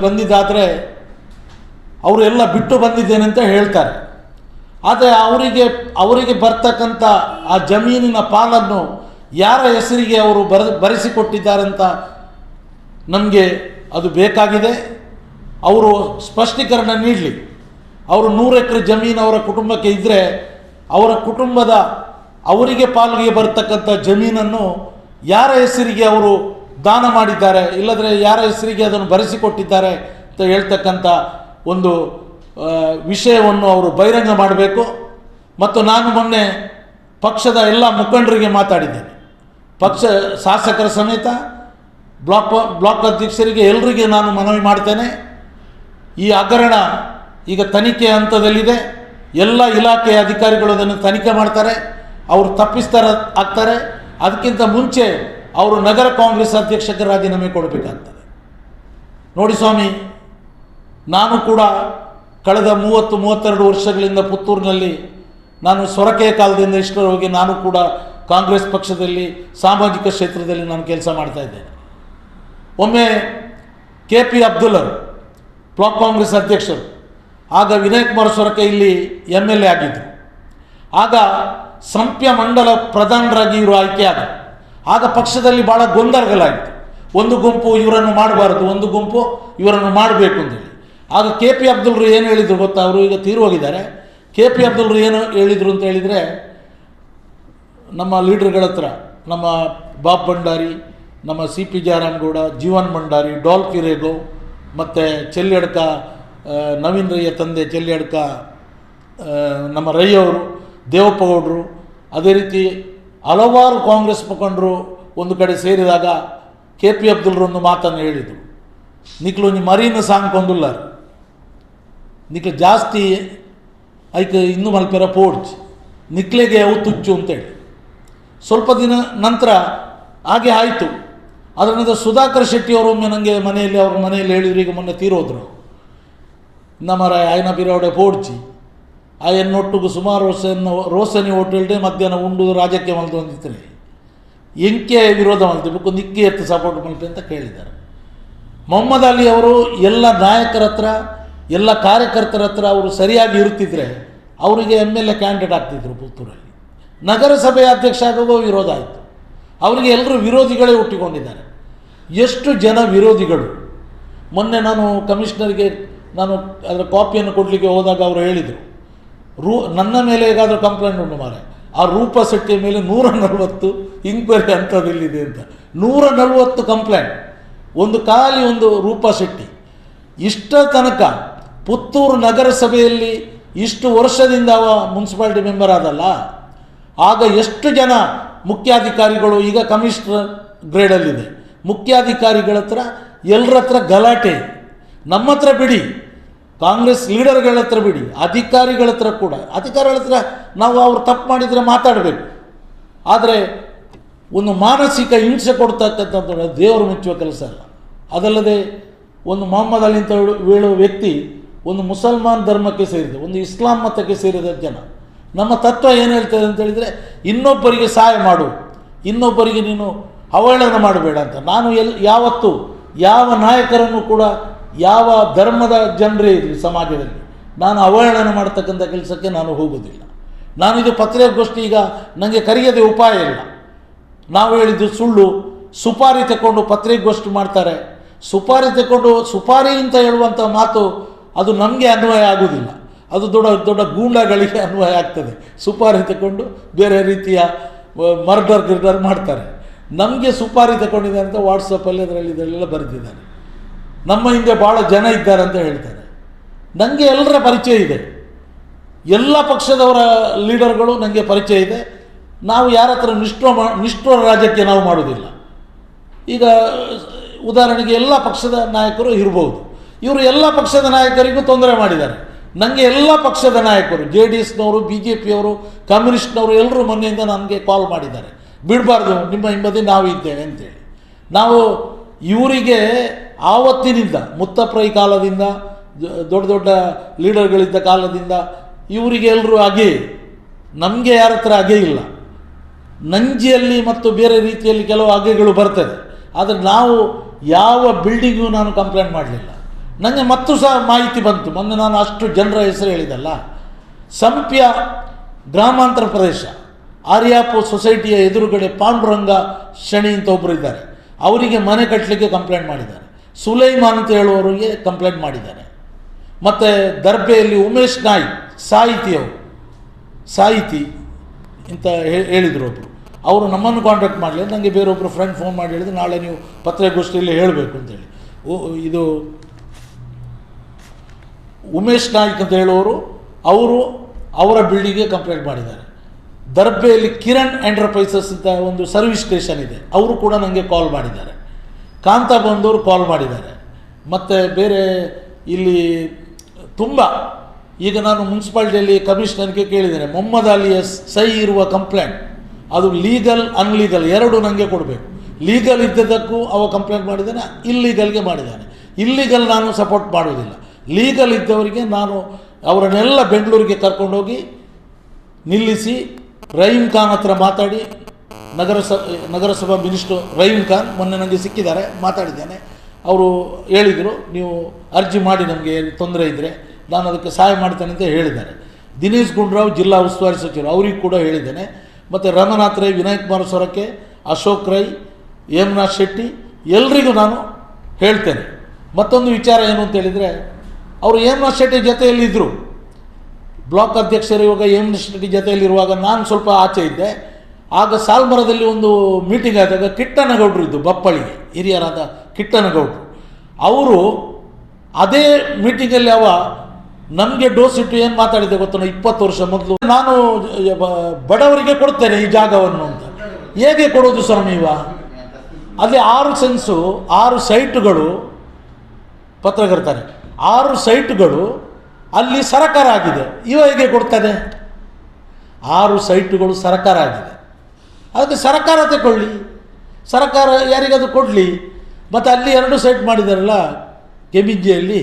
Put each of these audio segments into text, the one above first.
ಬಂದಿದ್ದಾದರೆ ಅವರು ಎಲ್ಲ ಬಿಟ್ಟು ಬಂದಿದ್ದೇನೆ ಅಂತ ಹೇಳ್ತಾರೆ. ಆದರೆ ಅವರಿಗೆ ಅವರಿಗೆ ಬರ್ತಕ್ಕಂಥ ಆ ಜಮೀನಿನ ಪಾಲನ್ನು ಯಾರ ಹೆಸರಿಗೆ ಅವರು ಬರ ಅಂತ ನಮಗೆ ಅದು ಬೇಕಾಗಿದೆ. ಅವರು ಸ್ಪಷ್ಟೀಕರಣ ನೀಡಲಿ. ಅವರು ನೂರು ಎಕರೆ ಜಮೀನು ಅವರ ಕುಟುಂಬಕ್ಕೆ ಇದ್ದರೆ ಅವರ ಕುಟುಂಬದ ಅವರಿಗೆ ಪಾಲಿಗೆ ಬರ್ತಕ್ಕಂಥ ಜಮೀನನ್ನು ಯಾರ ಹೆಸರಿಗೆ ಅವರು ದಾನ ಮಾಡಿದ್ದಾರೆ, ಇಲ್ಲದ್ರೆ ಯಾರ ಹೆಸರಿಗೆ ಅದನ್ನು ಬರೆಸಿಕೊಟ್ಟಿದ್ದಾರೆ ಅಂತ ಹೇಳ್ತಕ್ಕಂಥ ಒಂದು ವಿಷಯವನ್ನು ಅವರು ಬಹಿರಂಗ ಮಾಡಬೇಕು. ಮತ್ತು ನಾನು ಮೊನ್ನೆ ಪಕ್ಷದ ಎಲ್ಲ ಮುಖಂಡರಿಗೆ ಮಾತಾಡಿದ್ದೇನೆ. ಪಕ್ಷ ಶಾಸಕರ ಸಮೇತ, ಬ್ಲಾಕ್ ಬ್ಲಾಕ್ ಅಧ್ಯಕ್ಷರಿಗೆ ಎಲ್ಲರಿಗೆ ನಾನು ಮನವಿ ಮಾಡ್ತೇನೆ. ಈ ಹಗರಣ ಈಗ ತನಿಖೆ ಹಂತದಲ್ಲಿದೆ. ಎಲ್ಲ ಇಲಾಖೆಯ ಅಧಿಕಾರಿಗಳು ಅದನ್ನು ತನಿಖೆ ಮಾಡ್ತಾರೆ. ಅವರು ತಪ್ಪಿಸ್ತಾರ, ಆಗ್ತಾರೆ. ಅದಕ್ಕಿಂತ ಮುಂಚೆ ಅವರು ನಗರ ಕಾಂಗ್ರೆಸ್ ಅಧ್ಯಕ್ಷಕ್ಕೆ ರಾಜೀನಾಮೆ ಕೊಡಬೇಕಾಗ್ತದೆ. ನೋಡಿ ಸ್ವಾಮಿ, ನಾನು ಕೂಡ ಕಳೆದ ಮೂವತ್ತು, ಮೂವತ್ತೆರಡು ವರ್ಷಗಳಿಂದ ಪುತ್ತೂರಿನಲ್ಲಿ ನಾನು ಸೊರಕೆಯ ಕಾಲದಿಂದ ಇಷ್ಟರವರೆಗೆ ನಾನು ಕೂಡ ಕಾಂಗ್ರೆಸ್ ಪಕ್ಷದಲ್ಲಿ, ಸಾಮಾಜಿಕ ಕ್ಷೇತ್ರದಲ್ಲಿ ನಾನು ಕೆಲಸ ಮಾಡ್ತಾ ಇದ್ದೇನೆ. ಒಮ್ಮೆ ಕೆ ಪಿ ಅಬ್ದುಲ್ಲರು, ಬ್ಲಾಕ್ ಕಾಂಗ್ರೆಸ್ ಅಧ್ಯಕ್ಷರು, ಆಗ ವಿನಯ್ ಕುಮಾರ್ ಸೊರಕೆ ಇಲ್ಲಿ ಎಂ ಎಲ್ ಎ ಆಗಿದ್ದರು ಆಗ ಸಂಪ್ಯ ಮಂಡಲ ಪ್ರಧಾನರಾಗಿ ಇವರು ಆಯ್ಕೆಯಾದ ಆಗ ಪಕ್ಷದಲ್ಲಿ ಭಾಳ ಗೊಂದಲಗಳಾಯಿತು. ಒಂದು ಗುಂಪು ಇವರನ್ನು ಮಾಡಬಾರ್ದು, ಒಂದು ಗುಂಪು ಇವರನ್ನು ಮಾಡಬೇಕು ಅಂತೇಳಿ ಆಗ ಕೆ ಪಿ ಅಬ್ದುಲ್ರು ಏನು ಹೇಳಿದರು ಗೊತ್ತಾ? ಅವರು ಈಗ ತೀರು ಹೋಗಿದ್ದಾರೆ. ಕೆ ಪಿ ಅಬ್ದುಲ್ರು ಏನು ಹೇಳಿದರು ಅಂತ ಹೇಳಿದರೆ, ನಮ್ಮ ಲೀಡರ್ಗಳ ಹತ್ರ, ನಮ್ಮ ಬಾಬ್ ಭಂಡಾರಿ, ನಮ್ಮ ಸಿ ಪಿ ಜಯರಾಮ್ಗೌಡ, ಜೀವನ್ ಭಂಡಾರಿ, ಡಾಲ್ ಕಿರೇಗೋ, ಮತ್ತು ಚೆಲ್ಲಿಯಡ್ಕ ನವೀನ್ ರಯ್ಯ ತಂದೆ ಚೆಲ್ಲಿಯಡ್ಕ ನಮ್ಮ ರೈಯವರು ದೇವಪ್ಪಗೌಡರು ದೇವಪ್ಪ ಗೌಡರು, ಅದೇ ರೀತಿ ಹಲವಾರು ಕಾಂಗ್ರೆಸ್ ಮುಖಂಡರು ಒಂದು ಕಡೆ ಸೇರಿದಾಗ ಕೆ ಪಿ ಅಬ್ದುಲ್ರು ಒಂದು ಮಾತನ್ನು ಹೇಳಿದರು. ನಿಕ್ಲು ನೀ ಮರೀನ ಸಾಂಗ್ ಕೊಂದುಲ್ಲಾರು. ನಿಕ್ಲು ಜಾಸ್ತಿ ಐಕ ಇನ್ನು ಮಲ್ಪೆರ ಪೋಡ್ಜ್ ನಿಕ್ಲೆಗೆ ಅವು ತುಚ್ಚು ಅಂತೇಳಿ. ಸ್ವಲ್ಪ ದಿನ ನಂತರ ಹಾಗೆ ಆಯಿತು. ಅದರ ನಂತರ ಸುಧಾಕರ್ ಶೆಟ್ಟಿ ಅವರು ಒಮ್ಮೆ ನನಗೆ ಮನೆಯಲ್ಲಿ, ಅವ್ರ ಮನೆಯಲ್ಲಿ ಹೇಳಿದ್ರು, ಈಗ ಮೊನ್ನೆ ತೀರೋದ್ರು. ನಮ್ಮ ರಾಯ ಆಯ್ನ ಪಿರೋಡೆ ಪೋಡ್ಚಿ ಎನ್ನೊಟ್ಟಿಗೂ ಸುಮಾರು ರೋಸನ್ನು ರೋಸನಿ ಹೋಟೆಲ್ಡೆ ಮಧ್ಯಾಹ್ನ ಉಂಡು ರಾಜಕೀಯ ಮಲ್ತು ಬಂದಿರ್ತಾರೆ ಎಂಕೆ ವಿರೋಧ ಮಲ್ತು ಬೇಕು ನಿಕ್ಕಿ ಎತ್ತು ಸಪೋರ್ಟ್ ಮಲ್ಪೆ ಅಂತ ಕೇಳಿದ್ದಾರೆ. ಮೊಹಮ್ಮದ್ ಅಲಿ ಅವರು ಎಲ್ಲ ನಾಯಕರ ಹತ್ರ, ಎಲ್ಲ ಕಾರ್ಯಕರ್ತರ ಹತ್ರ ಅವರು ಸರಿಯಾಗಿ ಇರುತ್ತಿದ್ದರೆ ಅವರಿಗೆ ಎಂ ಎಲ್ ಎ ಕ್ಯಾಂಡಿಡೇಟ್ ಆಗ್ತಿದ್ರು ಪುತ್ತೂರಲ್ಲಿ. ನಗರಸಭೆ ಅಧ್ಯಕ್ಷ ಆಗುವ ವಿರೋಧ ಆಯಿತು. ಅವರಿಗೆ ಎಲ್ಲರೂ ವಿರೋಧಿಗಳೇ ಹುಟ್ಟಿಕೊಂಡಿದ್ದಾರೆ. ಎಷ್ಟು ಜನ ವಿರೋಧಿಗಳು? ಮೊನ್ನೆ ನಾನು ಕಮಿಷನರ್ಗೆ ನಾನು ಅದರ ಕಾಪಿಯನ್ನು ಕೊಡಲಿಕ್ಕೆ ಹೋದಾಗ ಅವರು ಹೇಳಿದರು. ರೂ, ನನ್ನ ಮೇಲೆ ಹೇಗಾದರೂ ಕಂಪ್ಲೇಂಟ್ ಉಂಟು ಮಾರೆ ಆ ರೂಪ ಶೆಟ್ಟಿಯ ಮೇಲೆ ನೂರ ನಲವತ್ತು ಇಂಕ್ವೈರಿ ಅಂಥದ್ದಿಲ್ಲಿದೆ ಅಂತ. ನೂರ ನಲವತ್ತು ಕಂಪ್ಲೇಂಟ್ ಒಂದು ಖಾಲಿ ಒಂದು ರೂಪ ಶೆಟ್ಟಿ ಇಷ್ಟ ತನಕ ಪುತ್ತೂರು ನಗರಸಭೆಯಲ್ಲಿ ಇಷ್ಟು ವರ್ಷದಿಂದ ಅವ ಮುನ್ಸಿಪಾಲಿಟಿ ಮೆಂಬರ್ ಆದಲ್ಲ. ಆಗ ಎಷ್ಟು ಜನ ಮುಖ್ಯಾಧಿಕಾರಿಗಳು, ಈಗ ಕಮಿಷನರ್ ಗ್ರೇಡಲ್ಲಿದೆ ಮುಖ್ಯಾಧಿಕಾರಿಗಳ ಹತ್ರ ಎಲ್ಲರ ಹತ್ರ ಗಲಾಟೆ. ನಮ್ಮ ಹತ್ರ ಬಿಡಿ. ಕಾಂಗ್ರೆಸ್ ಲೀಡರ್ಗಳ ಹತ್ರ ಬಿಡಿ, ಅಧಿಕಾರಿಗಳ ಹತ್ರ ಕೂಡ. ಅಧಿಕಾರಿಗಳ ಹತ್ರ ನಾವು ಅವ್ರು ತಪ್ಪು ಮಾಡಿದರೆ ಮಾತಾಡಬೇಕು. ಆದರೆ ಒಂದು ಮಾನಸಿಕ ಹಿಂಸೆ ಕೊಡ್ತಕ್ಕಂಥದ್ದು ದೇವರು ಮುಚ್ಚುವ ಕೆಲಸ ಅಲ್ಲ. ಅದಲ್ಲದೆ ಒಂದು ಮೊಹಮ್ಮದ್ ಅಲಿ ಅಂತ ಹೇಳು- ಹೇಳುವ ವ್ಯಕ್ತಿ ಒಂದು ಮುಸಲ್ಮಾನ್ ಧರ್ಮಕ್ಕೆ ಸೇರಿದ, ಒಂದು ಇಸ್ಲಾಂ ಮತಕ್ಕೆ ಸೇರಿದ ಜನ. ನಮ್ಮ ತತ್ವ ಏನು ಹೇಳ್ತದೆ ಅಂತ ಹೇಳಿದರೆ, ಇನ್ನೊಬ್ಬರಿಗೆ ಸಹಾಯ ಮಾಡು, ಇನ್ನೊಬ್ಬರಿಗೆ ನೀನು ಅವಹೇಳನ ಮಾಡಬೇಡ ಅಂತ. ನಾನು ಎಲ್ ಯಾವತ್ತು ಯಾವ ನಾಯಕರನ್ನು ಕೂಡ ಯಾವ ಧರ್ಮದ ಜನರೇ ಇರಲಿ ಸಮಾಜದಲ್ಲಿ, ನಾನು ಅವಹೇಳನ ಮಾಡ್ತಕ್ಕಂಥ ಕೆಲಸಕ್ಕೆ ನಾನು ಹೋಗೋದಿಲ್ಲ ಇದು ಪತ್ರಿಕಾಗೋಷ್ಠಿ ಈಗ ನನಗೆ ಕರೆಯದೆ ಉಪಾಯ ಇಲ್ಲ. ನಾವು ಹೇಳಿದ್ದು ಸುಳ್ಳು, ಸುಪಾರಿ ತಗೊಂಡು ಪತ್ರಿಕಾಗೋಷ್ಠಿ ಮಾಡ್ತಾರೆ. ಸುಪಾರಿ ತಗೊಂಡು ಸುಪಾರಿ ಅಂತ ಹೇಳುವಂಥ ಮಾತು ಅದು ನಮಗೆ ಅನ್ವಯ ಆಗುವುದಿಲ್ಲ. ಅದು ದೊಡ್ಡ ದೊಡ್ಡ ಗೂಂಡಗಳಿಗೆ ಅನ್ವಯ ಆಗ್ತದೆ. ಸುಪಾರಿ ತಗೊಂಡು ಬೇರೆ ರೀತಿಯ ಮರ್ಡರ್ ಗಿರ್ಡರ್ ಮಾಡ್ತಾರೆ. ನಮಗೆ ಸುಪಾರಿ ತಗೊಂಡಿದೆ ಅಂತ ವಾಟ್ಸಪ್ಪಲ್ಲಿ ಅದರಲ್ಲಿ ಇದರಲ್ಲೆಲ್ಲ ಬರೆದಿದ್ದಾರೆ. ನಮ್ಮ ಹಿಂದೆ ಭಾಳ ಜನ ಇದ್ದಾರೆ ಅಂತ ಹೇಳ್ತಾರೆ. ನನಗೆ ಎಲ್ಲರ ಪರಿಚಯ ಇದೆ. ಎಲ್ಲ ಪಕ್ಷದವರ ಲೀಡರ್ಗಳು ನನಗೆ ಪರಿಚಯ ಇದೆ. ನಾವು ಯಾರ ಹತ್ರ ನಿಷ್ಠೋ ಮಾ, ನಿಷ್ಠುರ ರಾಜ್ಯಕ್ಕೆ ನಾವು ಮಾಡೋದಿಲ್ಲ ಈಗ ಉದಾಹರಣೆಗೆ ಎಲ್ಲ ಪಕ್ಷದ ನಾಯಕರು ಇರ್ಬೋದು. ಇವರು ಎಲ್ಲ ಪಕ್ಷದ ನಾಯಕರಿಗೂ ತೊಂದರೆ ಮಾಡಿದ್ದಾರೆ. ನನಗೆ ಎಲ್ಲ ಪಕ್ಷದ ನಾಯಕರು, ಜೆ ಡಿ ಎಸ್ನವರು, ಬಿ ಜೆ ಪಿಯವರು, ಕಮ್ಯುನಿಸ್ಟ್ನವರು ಎಲ್ಲರೂ ಮೊನ್ನೆಯಿಂದ ನನಗೆ ಕಾಲ್ ಮಾಡಿದ್ದಾರೆ. ಬಿಡಬಾರ್ದು, ನಿಮ್ಮ ಹಿಂಬದಿ ನಾವು ಇದ್ದೇವೆ ಅಂತೇಳಿ. ನಾವು ಇವರಿಗೆ ಆವತ್ತಿನಿಂದ, ಮುತ್ತಪ್ರೈ ಕಾಲದಿಂದ, ದೊಡ್ಡ ದೊಡ್ಡ ಲೀಡರ್ಗಳಿದ್ದ ಕಾಲದಿಂದ ಇವರಿಗೆ ಎಲ್ಲರೂ ಹಾಗೆ, ನಮಗೆ ಯಾರ ಹತ್ರ ಹಾಗೆ ಇಲ್ಲ. ನಂಜಿಯಲ್ಲಿ ಮತ್ತು ಬೇರೆ ರೀತಿಯಲ್ಲಿ ಕೆಲವು ಹಗೆಗಳು ಬರ್ತದೆ. ಆದರೆ ನಾವು ಯಾವ ಬಿಲ್ಡಿಂಗೂ ನಾನು ಕಂಪ್ಲೇಂಟ್ ಮಾಡಲಿಲ್ಲ. ನನಗೆ ಮತ್ತು ಸಹ ಮಾಹಿತಿ ಬಂತು. ಮೊನ್ನೆ ನಾನು ಅಷ್ಟು ಜನರ ಹೆಸರು ಹೇಳಿದಲ್ಲ. ಸಂಪ್ಯ ಗ್ರಾಮಾಂತರ ಪ್ರದೇಶ, ಆರ್ಯಾಪು ಸೊಸೈಟಿಯ ಎದುರುಗಡೆ ಪಾಂಡುರಂಗ ಶಣಿ ಅಂತ ಒಬ್ಬರು ಇದ್ದಾರೆ. ಅವರಿಗೆ ಮನೆ ಕಟ್ಟಲಿಕ್ಕೆ ಕಂಪ್ಲೇಂಟ್ ಮಾಡಿದ್ದಾರೆ. ಸುಲೈಮಾನ್ ಅಂತ ಹೇಳುವವರಿಗೆ ಕಂಪ್ಲೇಂಟ್ ಮಾಡಿದ್ದಾರೆ ಮತ್ತು ದರ್ಬೆಯಲ್ಲಿ ಉಮೇಶ್ ನಾಯ್ಕ್ ಸಾಹಿತಿ ಅವರು. ಸಾಹಿತಿ ಅಂತ ಹೇಳಿದರು ಒಬ್ಬರು ಅವರು ನಮ್ಮನ್ನು ಕಾಂಟ್ಯಾಕ್ಟ್ ಮಾಡಲಿ ನನಗೆ ಬೇರೊಬ್ಬರು ಫ್ರೆಂಡ್ ಫೋನ್ ಮಾಡಿ ಹೇಳಿದ್ರು ನಾಳೆ ನೀವು ಪತ್ರಿಕಾಗೋಷ್ಠಿಯಲ್ಲಿ ಹೇಳಬೇಕು ಅಂತೇಳಿ ಓ, ಇದು ಉಮೇಶ್ ನಾಯ್ಕ್ ಅಂತ ಹೇಳುವವರು, ಅವರು ಅವರ ಬಿಲ್ಡಿಂಗ್ಗೆ ಕಂಪ್ಲೇಂಟ್ ಮಾಡಿದ್ದಾರೆ. ದರ್ಬೆಯಲ್ಲಿ ಕಿರಣ್ ಎಂಟರ್ಪ್ರೈಸಸ್ ಅಂತ ಒಂದು ಸರ್ವಿಸ್ ಸ್ಟೇಷನ್ ಇದೆ. ಅವರು ಕೂಡ ನನಗೆ ಕಾಲ್ ಮಾಡಿದ್ದಾರೆ. ಕಾಂತ ಬಂದವರು ಕಾಲ್ ಮಾಡಿದ್ದಾರೆ. ಮತ್ತು ಬೇರೆ ಇಲ್ಲಿ ತುಂಬ, ಈಗ ನಾನು ಮುನ್ಸಿಪಾಲ್ಟಿಯಲ್ಲಿ ಕಮಿಷನರ್ಗೆ ಕೇಳಿದ್ದೇನೆ, ಮೊಹಮ್ಮದ್ ಅಲಿಯ ಸೈ ಇರುವ ಕಂಪ್ಲೇಂಟ್ ಅದು ಲೀಗಲ್ ಅನ್ಲೀಗಲ್ ಎರಡು ನನಗೆ ಕೊಡಬೇಕು. ಲೀಗಲ್ ಇದ್ದದಕ್ಕೂ ಅವ ಕಂಪ್ಲೇಂಟ್ ಮಾಡಿದ್ದಾನೆ ಇಲ್ಲೀಗಲ್ಗೆ ಮಾಡಿದ್ದಾನೆ. ಇಲ್ಲೀಗಲ್ ನಾನು ಸಪೋರ್ಟ್ ಮಾಡುವುದಿಲ್ಲ. ಲೀಗಲ್ ಇದ್ದವರಿಗೆ ನಾನು ಅವರನ್ನೆಲ್ಲ ಬೆಂಗಳೂರಿಗೆ ಕರ್ಕೊಂಡೋಗಿ ನಿಲ್ಲಿಸಿ, ರೈಮ್ ಖಾನ್ ಹತ್ರ ಮಾತಾಡಿ ನಗರಸ, ನಗರಸಭಾ ಮಿನಿಸ್ಟರ್ ರಹೀಮ್ ಖಾನ್ ಮೊನ್ನೆ ನನಗೆ ಸಿಕ್ಕಿದ್ದಾರೆ, ಮಾತಾಡಿದ್ದೇನೆ. ಅವರು ಹೇಳಿದರು, ನೀವು ಅರ್ಜಿ ಮಾಡಿ ನಮಗೆ ತೊಂದರೆ ಇದ್ದರೆ ನಾನು ಅದಕ್ಕೆ ಸಹಾಯ ಮಾಡ್ತೇನೆ ಅಂತ ಹೇಳಿದ್ದಾರೆ. ದಿನೇಶ್ ಗುಂಡ್ರಾವ್ ಜಿಲ್ಲಾ ಉಸ್ತುವಾರಿ ಸಚಿವರು, ಅವರಿಗೂ ಕೂಡ ಹೇಳಿದ್ದೇನೆ. ಮತ್ತು ರಮನಾಥ್ ರೈ ವಿನಯ್ ಕುಮಾರ್ ಸೊರಕೆ, ಅಶೋಕ್ ರೈ ಹೇಮನಾಥ್ ಶೆಟ್ಟಿ, ಎಲ್ರಿಗೂ ನಾನು ಹೇಳ್ತೇನೆ. ಮತ್ತೊಂದು ವಿಚಾರ ಏನು ಅಂತ ಹೇಳಿದರೆ, ಅವರು ಹೇಮನಾಥ್ ಶೆಟ್ಟಿ ಜೊತೆಯಲ್ಲಿದ್ದರು ಬ್ಲಾಕ್ ಅಧ್ಯಕ್ಷರು ಇವಾಗ ಹೇಮನಾಥ್ ಶೆಟ್ಟಿ ಜೊತೆಯಲ್ಲಿರುವಾಗ ನಾನು ಸ್ವಲ್ಪ ಆಚೆ ಇದ್ದೆ. ಆಗ ಸಾಲ್ಮರದಲ್ಲಿ ಒಂದು ಮೀಟಿಂಗ್ ಆದಾಗ ಕಿಟ್ಟನಗೌಡರು ಇದ್ದು ಬಪ್ಪಳಿಗೆ ಹಿರಿಯರಾದ ಕಿಟ್ಟನಗೌಡರು. ಅವರು ಅದೇ ಮೀಟಿಂಗಲ್ಲಿ ಅವ ನಮಗೆ ಡೋಸ್ ಇಟ್ಟು ಏನು ಮಾತಾಡಿದೆ ಗೊತ್ತ ಇಪ್ಪತ್ತು ವರ್ಷ ಮೊದಲು. ನಾನು ಬಡವರಿಗೆ ಕೊಡ್ತೇನೆ ಈ ಜಾಗವನ್ನು ಅಂತ. ಹೇಗೆ ಕೊಡೋದು ಸ್ವಾಮಿ ಇವ? ಅಲ್ಲಿ ಆರು ಸೆನ್ಸು, ಆರು ಸೈಟುಗಳು ಪತ್ರಕರ್ತಾರೆ ಆರು ಸೈಟುಗಳು ಅಲ್ಲಿ ಸರಕಾರ ಆಗಿದೆ ಇವ ಹೇಗೆ ಕೊಡ್ತಾನೆ ಆರು ಸೈಟುಗಳು ಸರಕಾರ ಆಗಿದೆ ಅದಕ್ಕೆ ಸರ್ಕಾರ ತಗೊಳ್ಳಿ ಸರ್ಕಾರ ಯಾರಿಗಾದರೂ ಕೊಡಲಿ? ಮತ್ತು ಅಲ್ಲಿ ಎರಡು ಸೈಟ್ ಮಾಡಿದಾರಲ್ಲ, ಕೆಬಿಜಿಯಲ್ಲಿ.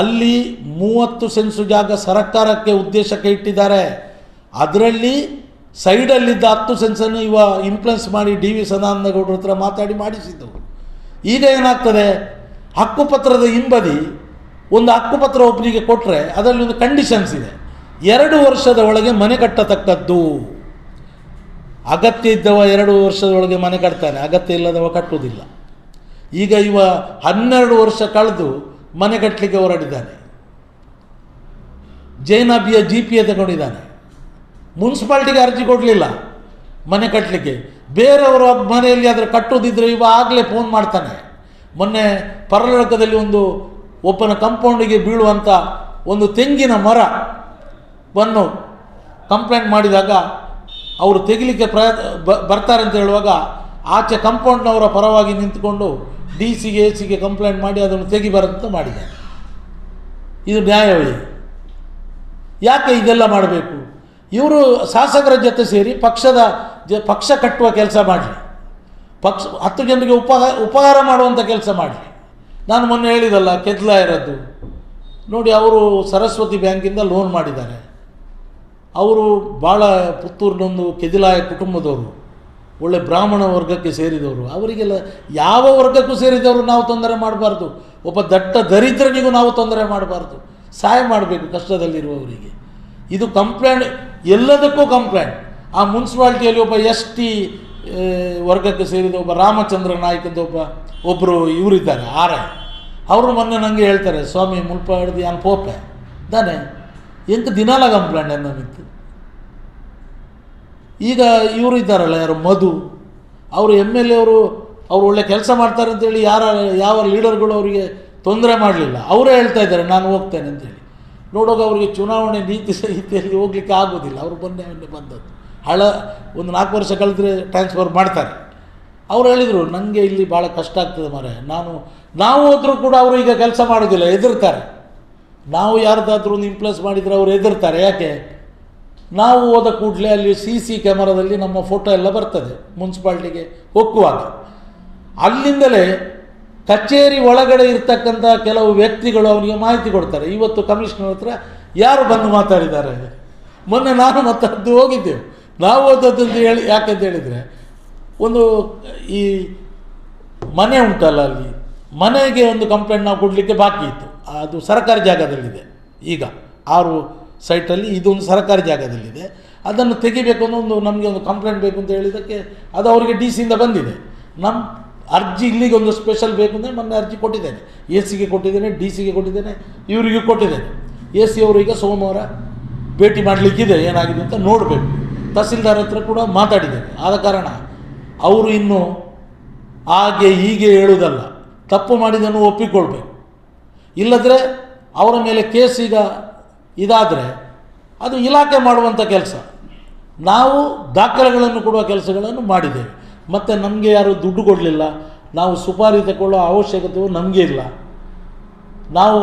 ಅಲ್ಲಿ ಮೂವತ್ತು ಸೆನ್ಸು ಜಾಗ ಸರ್ಕಾರಕ್ಕೆ ಉದ್ದೇಶಕ್ಕೆ ಇಟ್ಟಿದ್ದಾರೆ. ಅದರಲ್ಲಿ ಸೈಡಲ್ಲಿದ್ದ ಹತ್ತು ಸೆನ್ಸನ್ನು ಇವ ಇನ್ಫ್ಲುಯೆನ್ಸ್ ಮಾಡಿ ಡಿ ವಿ ಸದಾನಂದಗೌಡ್ರ ಹತ್ರ ಮಾತಾಡಿ ಮಾಡಿಸಿದ್ದವು ಈಗ ಏನಾಗ್ತದೆ? ಹಕ್ಕುಪತ್ರದ ಹಿಂಬದಿ ಒಂದು ಹಕ್ಕುಪತ್ರ ಒಬ್ಬನಿಗೆ ಕೊಟ್ಟರೆ ಅದರಲ್ಲಿ ಒಂದು ಕಂಡೀಷನ್ಸ್ ಇದೆ. ಎರಡು ವರ್ಷದ ಒಳಗೆ ಮನೆ ಕಟ್ಟತಕ್ಕದ್ದು. ಅಗತ್ಯ ಇದ್ದವ ಎರಡು ವರ್ಷದೊಳಗೆ ಮನೆ ಕಟ್ತಾನೆ. ಅಗತ್ಯ ಇಲ್ಲದವ ಕಟ್ಟುವುದಿಲ್ಲ. ಈಗ ಇವ ಹನ್ನೆರಡು ವರ್ಷ ಕಳೆದು ಮನೆ ಕಟ್ಟಲಿಕ್ಕೆ ಹೊರಟಿದ್ದಾನೆ. ಜೈನಾಬಿಯ ಜಿ ಪಿ ಎ ತಗೊಂಡಿದ್ದಾನೆ. ಮುನ್ಸಿಪಾಲ್ಟಿಗೆ ಅರ್ಜಿ ಕೊಡಲಿಲ್ಲ ಮನೆ ಕಟ್ಟಲಿಕ್ಕೆ ಬೇರೆಯವರು ಮನೆಯಲ್ಲಿ ಅದರ ಕಟ್ಟೋದಿದ್ರೆ ಇವ ಆಗಲೇ ಫೋನ್ ಮಾಡ್ತಾನೆ. ಮೊನ್ನೆ ಪರಲೋಕದಲ್ಲಿ ಒಂದು ಒಬ್ಬನ ಕಂಪೌಂಡಿಗೆ ಬೀಳುವಂಥ ಒಂದು ತೆಂಗಿನ ಮರವನ್ನು ಕಂಪ್ಲೇಂಟ್ ಮಾಡಿದಾಗ ಅವರು ತೆಗಿಲಿಕ್ಕೆ ಪ್ರಯತ್ ಬ- ಬರ್ತಾರೆ ಅಂತ ಹೇಳುವಾಗ ಆಚೆ ಕಂಪೌಂಡ್ನವರ ಪರವಾಗಿ ನಿಂತ್ಕೊಂಡು ಡಿ ಸಿಗೆ ಎ ಸಿಗೆ ಕಂಪ್ಲೇಂಟ್ ಮಾಡಿ ಅದನ್ನು ತೆಗಿಬಾರಂತ ಮಾಡಿದ್ದಾರೆ. ಇದು ನ್ಯಾಯವೇ? ಯಾಕೆ ಇದೆಲ್ಲ ಮಾಡಬೇಕು? ಇವರು ಶಾಸಕರ ಜೊತೆ ಸೇರಿ ಪಕ್ಷದ ಜ, ಪಕ್ಷ ಕಟ್ಟುವ ಕೆಲಸ ಮಾಡಲಿ. ಪಕ್ಷ, ಹತ್ತು ಜನರಿಗೆ ಉಪಹಾರ ಉಪಹಾರ ಮಾಡುವಂಥ ಕೆಲಸ ಮಾಡಲಿ. ನಾನು ಮೊನ್ನೆ ಹೇಳಿದಲ್ಲ, ಕೆದ್ಲಾಯರದ್ದು. ನೋಡಿ, ಅವರು ಸರಸ್ವತಿ ಬ್ಯಾಂಕಿಂದ ಲೋನ್ ಮಾಡಿದ್ದಾರೆ. ಅವರು ಭಾಳ ಪುತ್ತೂರಿನೊಂದು ಕೆದಿಲಾಯ ಕುಟುಂಬದವರು, ಒಳ್ಳೆ ಬ್ರಾಹ್ಮಣ ವರ್ಗಕ್ಕೆ ಸೇರಿದವರು. ಅವರಿಗೆಲ್ಲ ಯಾವ ವರ್ಗಕ್ಕೂ ಸೇರಿದವರು ನಾವು ತೊಂದರೆ ಮಾಡಬಾರ್ದು. ಒಬ್ಬ ದಟ್ಟ ದರಿದ್ರನಿಗೂ ನಾವು ತೊಂದರೆ ಮಾಡಬಾರ್ದು. ಸಹಾಯ ಮಾಡಬೇಕು ಕಷ್ಟದಲ್ಲಿರುವವರಿಗೆ. ಇದು ಕಂಪ್ಲೇಂಟ್, ಎಲ್ಲದಕ್ಕೂ ಕಂಪ್ಲೇಂಟ್. ಆ ಮುನ್ಸಿಪಾಲ್ಟಿಯಲ್ಲಿ ಒಬ್ಬ ಎಸ್ ಟಿ ವರ್ಗಕ್ಕೆ ಸೇರಿದ ಒಬ್ಬ ರಾಮಚಂದ್ರ ನಾಯ್ಕ ಅಂತ ಒಬ್ಬ ಒಬ್ಬರು ಇವರಿದ್ದಾರೆ ಆರ್ ಅವರು ಮೊನ್ನೆ ನನಗೆ ಹೇಳ್ತಾರೆ, ಸ್ವಾಮಿ, ಮುಲ್ಪ ಹಿಡ್ದು ಯಾನ್ ಪೋಪೆ ತಾನೆ? ಎಂತ ದಿನಾಲ ಕಂಪ್ಲೇಂಟ್ ಮಿತ್ತು ಈಗ ಇವರು ಇದ್ದಾರಲ್ಲ, ಯಾರು ಮಧು, ಅವರು ಎಂ ಎಲ್ ಎ ಅವರು ಅವರು ಒಳ್ಳೆ ಕೆಲಸ ಮಾಡ್ತಾರೆ ಅಂತೇಳಿ ಯಾರ, ಯಾವ ಲೀಡರ್ಗಳು ಅವರಿಗೆ ತೊಂದರೆ ಮಾಡಲಿಲ್ಲ. ಅವರೇ ಹೇಳ್ತಾ ಇದ್ದಾರೆ, ನಾನು ಹೋಗ್ತೇನೆ ಅಂತೇಳಿ ನೋಡುವಾಗ ಅವರಿಗೆ ಚುನಾವಣೆ ನೀತಿ ಸಂಹಿತೆಯಲ್ಲಿ ಹೋಗ್ಲಿಕ್ಕೆ ಆಗೋದಿಲ್ಲ. ಅವರು ಬಂದೆ ಬಂದದ್ದು. ಹಳ, ಒಂದು ನಾಲ್ಕು ವರ್ಷ ಕಳೆದ್ರೆ ಟ್ರಾನ್ಸ್ಫರ್ ಮಾಡ್ತಾರೆ. ಅವ್ರು ಹೇಳಿದರು ನನಗೆ ಇಲ್ಲಿ ಭಾಳ ಕಷ್ಟ ಆಗ್ತದೆ ಮರೆ ನಾನು, ನಾವು ಹೋದರೂ ಕೂಡ ಅವರು ಈಗ ಕೆಲಸ ಮಾಡೋದಿಲ್ಲ ಹೆದರ್ತಾರೆ ನಾವು ಯಾರ್ದಾದ್ರೂ ಇಂಪ್ಲೆಸ್ ಮಾಡಿದರೆ ಅವ್ರು ಎದುರ್ತಾರೆ ಯಾಕೆ? ನಾವು ಹೋದ ಕೂಡಲೇ ಅಲ್ಲಿ ಸಿ ಸಿ ಕ್ಯಾಮರಾದಲ್ಲಿ ನಮ್ಮ ಫೋಟೋ ಎಲ್ಲ ಬರ್ತದೆ, ಮುನ್ಸಿಪಾಲ್ಟಿಗೆ ಹೋಗುವಾಗ. ಅಲ್ಲಿಂದಲೇ ಕಚೇರಿ ಒಳಗಡೆ ಇರ್ತಕ್ಕಂಥ ಕೆಲವು ವ್ಯಕ್ತಿಗಳು ಅವನಿಗೆ ಮಾಹಿತಿ ಕೊಡ್ತಾರೆ. ಇವತ್ತು ಕಮಿಷನರ್ ಹತ್ರ ಯಾರು ಬಂದು ಮಾತಾಡಿದ್ದಾರೆ? ಮೊನ್ನೆ ನಾನು ಮತ್ತದ್ದು ಹೋಗಿದ್ದೆವು. ನಾವು ಹೋದದ್ದು ಅಂತ ಹೇಳಿ, ಯಾಕೆಂತ ಹೇಳಿದರೆ, ಒಂದು ಈ ಮನೆ ಉಂಟಲ್ಲ ಅಲ್ಲಿ? ಮನೆಗೆ ಒಂದು ಕಂಪ್ಲೇಂಟ್ ನಾವು ಕೊಡಲಿಕ್ಕೆ ಬಾಕಿ ಇತ್ತು. ಅದು ಸರ್ಕಾರಿ ಜಾಗದಲ್ಲಿದೆ. ಈಗ ಆರು ಸೈಟಲ್ಲಿ ಇದೊಂದು ಸರ್ಕಾರಿ ಜಾಗದಲ್ಲಿದೆ. ಅದನ್ನು ತೆಗಿಬೇಕು ಅನ್ನೋ ಒಂದು ನಮಗೆ ಒಂದು ಕಂಪ್ಲೇಂಟ್ ಬೇಕು ಅಂತ ಹೇಳಿದ್ದಕ್ಕೆ ಅದು ಅವರಿಗೆ ಡಿ ಸಿಯಿಂದ ಬಂದಿದೆ. ನಮ್ಮ ಅರ್ಜಿ ಇಲ್ಲಿಗೆ ಒಂದು ಸ್ಪೆಷಲ್ ಬೇಕು ಅಂದರೆ ಮೊನ್ನೆ ಅರ್ಜಿ ಕೊಟ್ಟಿದ್ದೇನೆ. ಎ ಸಿಗೆ ಕೊಟ್ಟಿದ್ದೇನೆ ಡಿ ಸಿಗೆ ಕೊಟ್ಟಿದ್ದೇನೆ, ಇವರಿಗೂ ಕೊಟ್ಟಿದ್ದೇನೆ. ಎ ಸಿ ಅವರು ಈಗ ಸೋಮವಾರ ಭೇಟಿ ಮಾಡಲಿಕ್ಕಿದೆ. ಏನಾಗಿದೆ ಅಂತ ನೋಡಬೇಕು. ತಹಸೀಲ್ದಾರ್ ಹತ್ರ ಕೂಡ ಮಾತಾಡಿದ್ದೇನೆ. ಆದ ಕಾರಣ ಅವರು ಇನ್ನು ಹಾಗೆ ಹೀಗೆ ಹೇಳುವುದಲ್ಲ. ತಪ್ಪು ಮಾಡಿದನ್ನು ಒಪ್ಪಿಕೊಳ್ಬೇಕು. ಇಲ್ಲದ್ರೆ ಅವರ ಮೇಲೆ ಕೇಸ್ ಈಗ ಇದಾದರೆ ಅದು ಇಲಾಖೆ ಮಾಡುವಂಥ ಕೆಲಸ. ನಾವು ದಾಖಲೆಗಳನ್ನು ಕೊಡುವ ಕೆಲಸಗಳನ್ನು ಮಾಡಿದ್ದೇವೆ. ಮತ್ತು ನಮಗೆ ಯಾರು ದುಡ್ಡು ಕೊಡಲಿಲ್ಲ, ನಾವು ಸುಪಾರಿ ತಗೊಳ್ಳೋ ಅವಶ್ಯಕತೆಯು ನಮಗೆ ಇಲ್ಲ. ನಾವು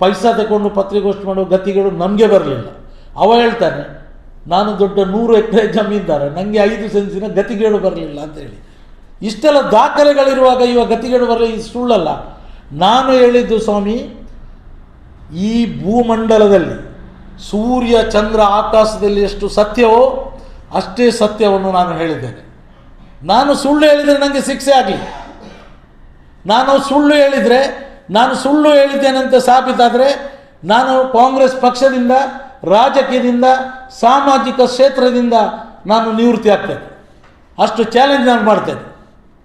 ಪೈಸಾ ತಗೊಂಡು ಪತ್ರಿಕೋಷ್ಠಿ ಮಾಡುವ ಗತಿಗಳು ನಮಗೆ ಬರಲಿಲ್ಲ. ಅವ ಹೇಳ್ತಾನೆ, ನಾನು ದೊಡ್ಡ ನೂರು ಎಕರೆ ಜಮೀನ್ದಾರ ನನಗೆ ಐದು ಸೆನ್ಸಿನ ಗತಿಗೇಡು ಬರಲಿಲ್ಲ ಅಂತ ಹೇಳಿ. ಇಷ್ಟೆಲ್ಲ ದಾಖಲೆಗಳಿರುವಾಗ ಇವ ಗತಿಗೇಡು ಬರಲಿ ಇದು ಸುಳ್ಳಲ್ಲ. ನಾನು ಹೇಳಿದ್ದು ಸ್ವಾಮಿ, ಈ ಭೂಮಂಡಲದಲ್ಲಿ ಸೂರ್ಯ, ಚಂದ್ರ, ಆಕಾಶದಲ್ಲಿ ಎಷ್ಟು ಸತ್ಯವೋ ಅಷ್ಟೇ ಸತ್ಯವನ್ನು ನಾನು ಹೇಳಿದ್ದೇನೆ. ನಾನು ಸುಳ್ಳು ಹೇಳಿದರೆ ನನಗೆ ಶಿಕ್ಷೆ ಆಗಲಿ. ನಾನು ಸುಳ್ಳು ಹೇಳಿದರೆ, ನಾನು ಸುಳ್ಳು ಹೇಳಿದ್ದೇನೆ ಅಂತ ಸಾಬೀತಾದರೆ, ನಾನು ಕಾಂಗ್ರೆಸ್ ಪಕ್ಷದಿಂದ, ರಾಜಕೀಯದಿಂದ, ಸಾಮಾಜಿಕ ಕ್ಷೇತ್ರದಿಂದ ನಾನು ನಿವೃತ್ತಿ ಆಗ್ತೇನೆ. ಅಷ್ಟು ಚಾಲೆಂಜ್ ನಾನು ಮಾಡ್ತೇನೆ.